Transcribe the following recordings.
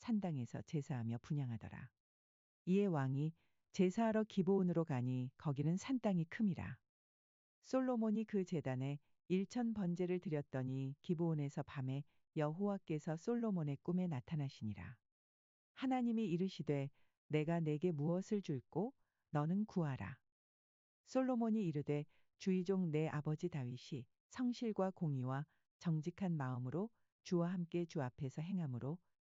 산당에서 제사하며 분양하더라. 이에 왕이 제사하러 기브온으로 가니 거기는 산땅이 큼이라. 솔로몬이 그 제단에 일천 번제를 드렸더니 기브온에서 밤에 여호와께서 솔로몬의 꿈에 나타나시니라. 하나님이 이르시되 내가 내게 무엇을 줄꼬 너는 구하라. 솔로몬이 이르되 주의종 내 아버지 다윗이 성실과 공의와 정직한 마음으로 주와 함께 주 앞에서 행함으로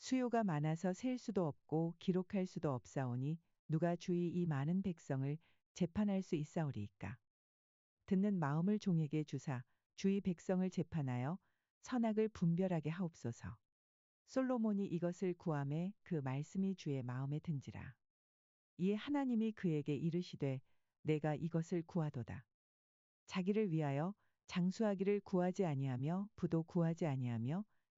수요가 많아서 셀 수도 없고 기록할 수도 없사오니 누가 주의 이 많은 백성을 재판할 수 있사오리이까. 듣는 마음을 종에게 주사 주의 백성을 재판하여 선악을 분별하게 하옵소서. 솔로몬이 이것을 구함에 그 말씀이 주의 마음에 든지라. 이에 하나님이 그에게 이르시되 내가 이것을 구하도다. 자기를 위하여 장수하기를 구하지 아니하며 부도 구하지 아니하며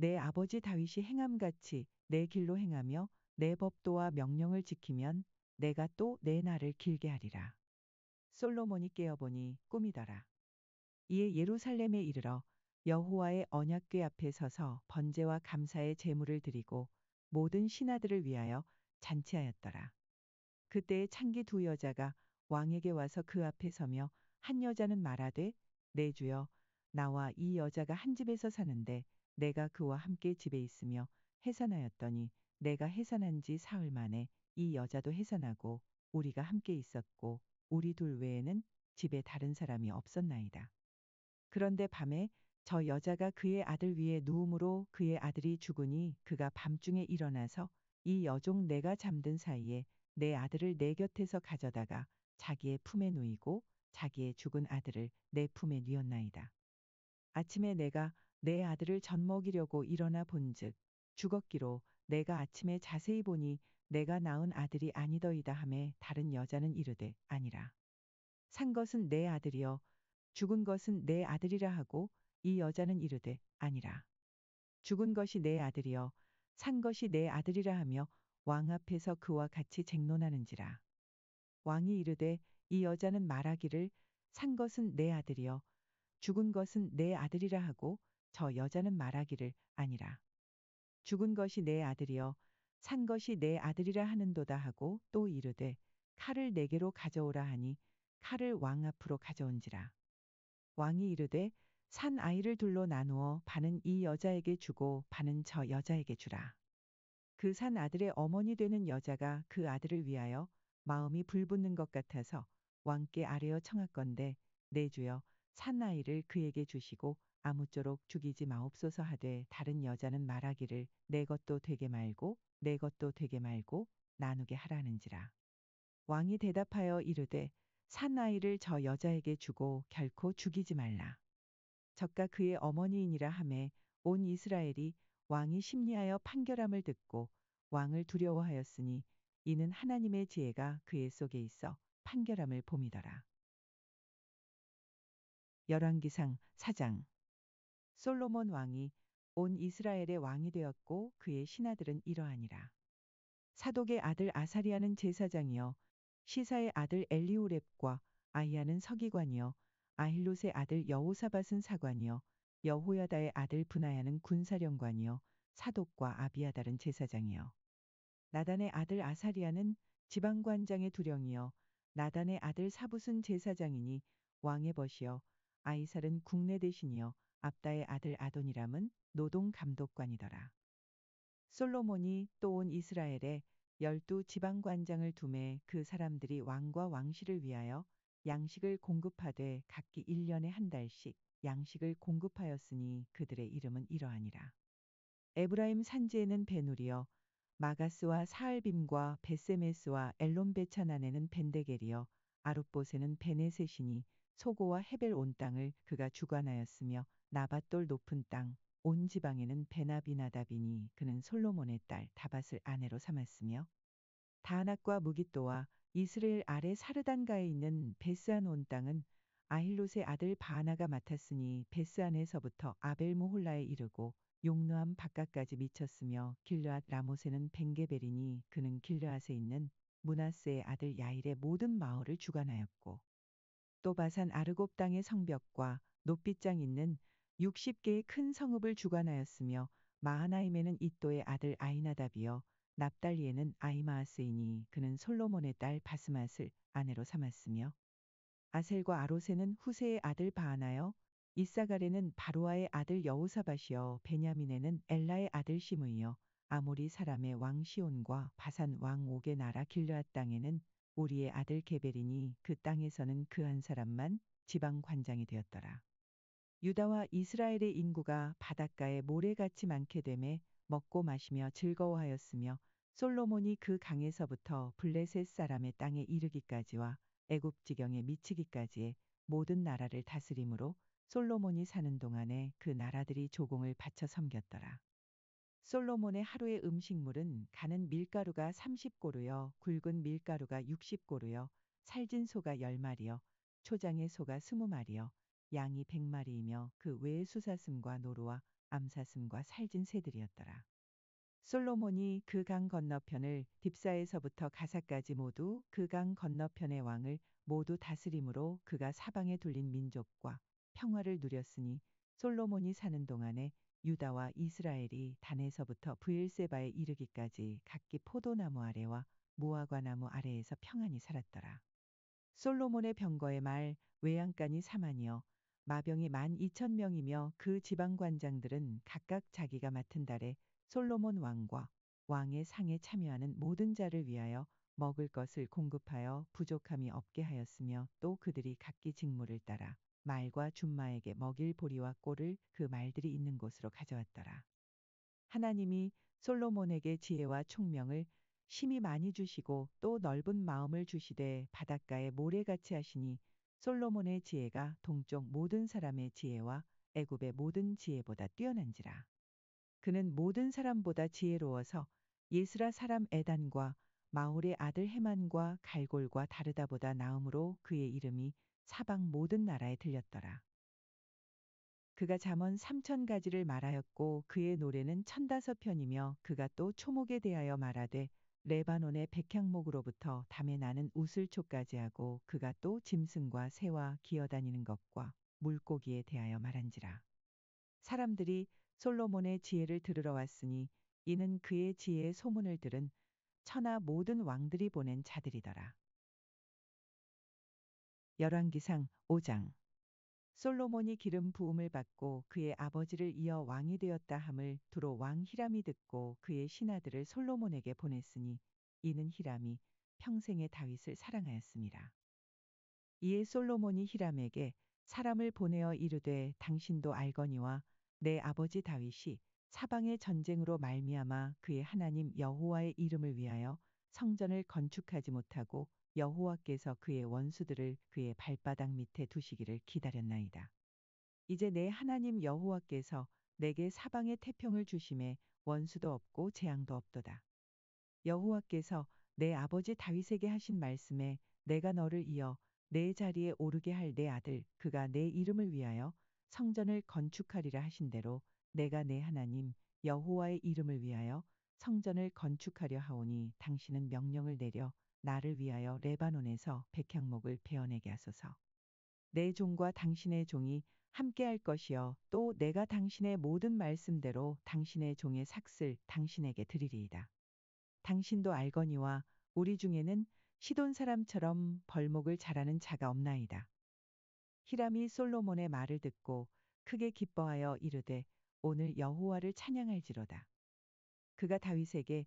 내 아버지 다윗이 행함같이 내 길로 행하며 내 법도와 명령을 지키면 내가 또 내 날을 길게 하리라. 솔로몬이 깨어보니 꿈이더라. 이에 예루살렘에 이르러 여호와의 언약궤 앞에 서서 번제와 감사의 제물을 드리고 모든 신하들을 위하여 잔치하였더라. 그때에 창기 두 여자가 왕에게 와서 그 앞에 서며 한 여자는 말하되 내 주여 나와 이 여자가 한 집에서 사는데 내가 그와 함께 집에 있으며 해산하였더니 내가 해산한 지 사흘 만에 이 여자도 해산하고 우리가 함께 있었고 우리 둘 외에는 집에 다른 사람이 없었나이다. 그런데 밤에 저 여자가 그의 아들 위에 누움으로 그의 아들이 죽으니 그가 밤중에 일어나서 이 여종 내가 잠든 사이에 내 아들을 내 곁에서 가져다가 자기의 품에 누이고 자기의 죽은 아들을 내 품에 뉘었나이다. 아침에 내가 내 아들을 젖먹이려고 일어나 본즉 죽었기로 내가 아침에 자세히 보니 내가 낳은 아들이 아니더이다 함에 다른 여자는 이르되 아니라. 산 것은 내 아들이여 죽은 것은 내 아들이라 하고 이 여자는 이르되 아니라. 죽은 것이 내 아들이여 산 것이 내 아들이라 하며 왕 앞에서 그와 같이 쟁론하는지라. 왕이 이르되 이 여자는 말하기를 산 것은 내 아들이여 죽은 것은 내 아들이라 하고 저 여자는 말하기를 아니라. 죽은 것이 내 아들이여 산 것이 내 아들이라 하는도다 하고 또 이르되 칼을 내게로 가져오라 하니 칼을 왕 앞으로 가져온지라. 왕이 이르되 산 아이를 둘로 나누어 반은 이 여자에게 주고 반은 저 여자에게 주라. 그 산 아들의 어머니 되는 여자가 그 아들을 위하여 마음이 불붙는 것 같아서 왕께 아뢰어 청하건대 내 주여 산 아이를 그에게 주시고 아무쪼록 죽이지 마옵소서 하되 다른 여자는 말하기를 내 것도 되게 말고 내 것도 되게 말고 나누게 하라는지라. 왕이 대답하여 이르되 산 아이를 저 여자에게 주고 결코 죽이지 말라. 저가 그의 어머니이니라 함에 온 이스라엘이 왕이 심리하여 판결함을 듣고 왕을 두려워하였으니 이는 하나님의 지혜가 그의 속에 있어 판결함을 봄이더라. 열왕기상 4장 솔로몬 왕이 온 이스라엘의 왕이 되었고 그의 신하들은 이러하니라. 사독의 아들 아사리아는 제사장이요 시사의 아들 엘리오렙과 아이야는 서기관이요 아힐롯의 아들 여호사밧은 사관이요 여호야다의 아들 분하야는 군사령관이요 사독과 아비아달은 제사장이요 나단의 아들 아사리아는 지방관장의 두령이요 나단의 아들 사붓은 제사장이니 왕의 벗이요 아이살은 국내 대신이요 압다의 아들 아도니람은 노동 감독관이더라. 솔로몬이 또 온 이스라엘에 열두 지방관장을 두매 그 사람들이 왕과 왕실을 위하여 양식을 공급하되 각기 1년에 한 달씩 양식을 공급하였으니 그들의 이름은 이러하니라. 에브라임 산지에는 베누리여 마가스와 사알빔과 베세메스와 엘론베차난에는 벤데겔이여 아룻봇에는 베네셋이니 소고와 헤벨 온 땅을 그가 주관하였으며 나밧돌 높은 땅 온 지방에는 베나비나답이니 그는 솔로몬의 딸 다밧을 아내로 삼았으며 다낙과 무기또와 이스라엘 아래 사르단가에 있는 베스안 온 땅은 아힐롯의 아들 바하나가 맡았으니 베스안에서부터 아벨모홀라에 이르고 용르암 바깥까지 미쳤으며 길르앗 라못에는 벤게벨이니 그는 길르앗에 있는 문하스의 아들 야일의 모든 마을을 주관하였고 또 바산 아르곱 땅의 성벽과 높이장 있는 60개의 큰 성읍을 주관하였으며 마하나임에는 이또의 아들 아이나답이요 납달리에는 아이마하스이니 그는 솔로몬의 딸 바스맛을 아내로 삼았으며 아셀과 아롯에는 후세의 아들 바하나요 이사갈에는 바로아의 아들 여호사밧이요 베냐민에는 엘라의 아들 시므이요 아모리 사람의 왕 시온과 바산 왕 옥의 나라 길르앗 땅에는 우리의 아들 게벨이니 그 땅에서는 그 한 사람만 지방 관장이 되었더라. 유다와 이스라엘의 인구가 바닷가에 모래같이 많게 되매 먹고 마시며 즐거워하였으며 솔로몬이 그 강에서부터 블레셋 사람의 땅에 이르기까지와 애굽 지경에 미치기까지의 모든 나라를 다스림으로 솔로몬이 사는 동안에 그 나라들이 조공을 바쳐 섬겼더라. 솔로몬의 하루의 음식물은 가는 밀가루가 30고루여 굵은 밀가루가 60고루여 살진 소가 10마리여 초장의 소가 20마리여 양이 100마리이며 그 외의 수사슴과 노루와 암사슴과 살진 새들이었더라. 솔로몬이 그 강 건너편을 딥사에서부터 가사까지 모두 그 강 건너편의 왕을 모두 다스림으로 그가 사방에 둘린 민족과 평화를 누렸으니 솔로몬이 사는 동안에 유다와 이스라엘이 단에서부터 브엘세바에 이르기까지 각기 포도나무 아래와 무화과 나무 아래에서 평안히 살았더라. 솔로몬의 병거의 말 외양간이 4만이요 마병이 만 2천 명이며 그 지방 관장들은 각각 자기가 맡은 달에 솔로몬 왕과 왕의 상에 참여하는 모든 자를 위하여 먹을 것을 공급하여 부족함이 없게 하였으며 또 그들이 각기 직무를 따라 말과 준마에게 먹일 보리와 꼴을 그 말들이 있는 곳으로 가져왔더라. 하나님이 솔로몬에게 지혜와 총명을 심히 많이 주시고 또 넓은 마음을 주시되 바닷가에 모래같이 하시니 솔로몬의 지혜가 동쪽 모든 사람의 지혜와 애굽의 모든 지혜보다 뛰어난지라. 그는 모든 사람보다 지혜로워서 예스라 사람 에단과 마홀의 아들 헤만과 갈골과 다르다보다 나음으로 그의 이름이 사방 모든 나라에 들렸더라. 그가 잠언 삼천 가지를 말하였고 그의 노래는 천다섯 편이며 그가 또 초목에 대하여 말하되 레바논의 백향목으로부터 담에 나는 우슬초까지 하고 그가 또 짐승과 새와 기어다니는 것과 물고기에 대하여 말한지라. 사람들이 솔로몬의 지혜를 들으러 왔으니 이는 그의 지혜의 소문을 들은 천하 모든 왕들이 보낸 자들이더라. 열왕기상 5장 솔로몬이 기름 부음을 받고 그의 아버지를 이어 왕이 되었다 함을 두로 왕 히람이 듣고 그의 신하들을 솔로몬에게 보냈으니 이는 히람이 평생의 다윗을 사랑하였습니다. 이에 솔로몬이 히람에게 사람을 보내어 이르되 당신도 알거니와 내 아버지 다윗이 사방의 전쟁으로 말미암아 그의 하나님 여호와의 이름을 위하여 성전을 건축하지 못하고 여호와께서 그의 원수들을 그의 발바닥 밑에 두시기를 기다렸나이다. 이제 내 하나님 여호와께서 내게 사방의 태평을 주심에 원수도 없고 재앙도 없도다. 여호와께서 내 아버지 다윗에게 하신 말씀에 내가 너를 이어 내 자리에 오르게 할 내 아들 그가 내 이름을 위하여 성전을 건축하리라 하신 대로 내가 내 하나님 여호와의 이름을 위하여 성전을 건축하려 하오니 당신은 명령을 내려 나를 위하여 레바논에서 백향목을 베어내게 하소서. 내 종과 당신의 종이 함께할 것이요 또 내가 당신의 모든 말씀대로 당신의 종의 삭슬 당신에게 드리리이다. 당신도 알거니와 우리 중에는 시돈 사람처럼 벌목을 잘하는 자가 없나이다. 히람이 솔로몬의 말을 듣고 크게 기뻐하여 이르되 오늘 여호와를 찬양할지로다. 그가 다윗에게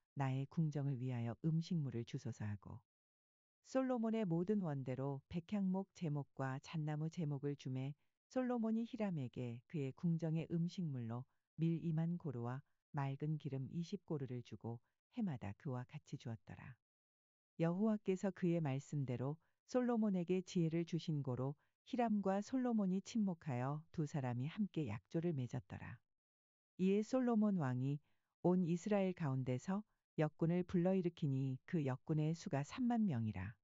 나의 궁정을 위하여 음식물을 주소서 하고 솔로몬의 모든 원대로 백향목 제목과 잣나무 제목을 주매 솔로몬이 히람에게 그의 궁정의 음식물로 밀 2만 고루와 맑은 기름 20고루를 주고 해마다 그와 같이 주었더라. 여호와께서 그의 말씀대로 솔로몬에게 지혜를 주신 고로 히람과 솔로몬이 친목하여 두 사람이 함께 약조를 맺었더라. 이에 솔로몬 왕이 온 이스라엘 가운데서 역군을 불러일으키니 그 역군의 수가 3만 명이라.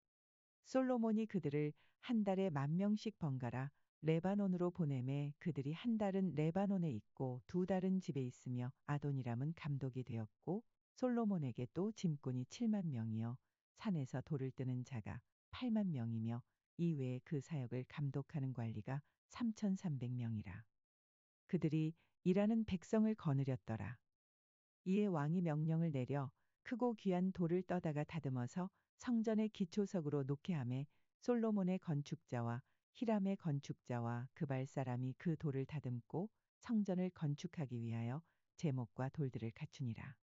솔로몬이 그들을 한 달에 만 명씩 번갈아 레바논으로 보내매 그들이 한 달은 레바논에 있고 두 달은 집에 있으며 아도니람은 감독이 되었고 솔로몬에게 또 짐꾼이 7만 명이요 산에서 돌을 뜨는 자가 8만 명이며 이외에 그 사역을 감독하는 관리가 3,300명이라. 그들이 일하는 백성을 거느렸더라. 이에 왕이 명령을 내려 크고 귀한 돌을 떠다가 다듬어서 성전의 기초석으로 놓게 하매 솔로몬의 건축자와 히람의 건축자와 그발 사람이 그 돌을 다듬고 성전을 건축하기 위하여 제목과 돌들을 갖추니라.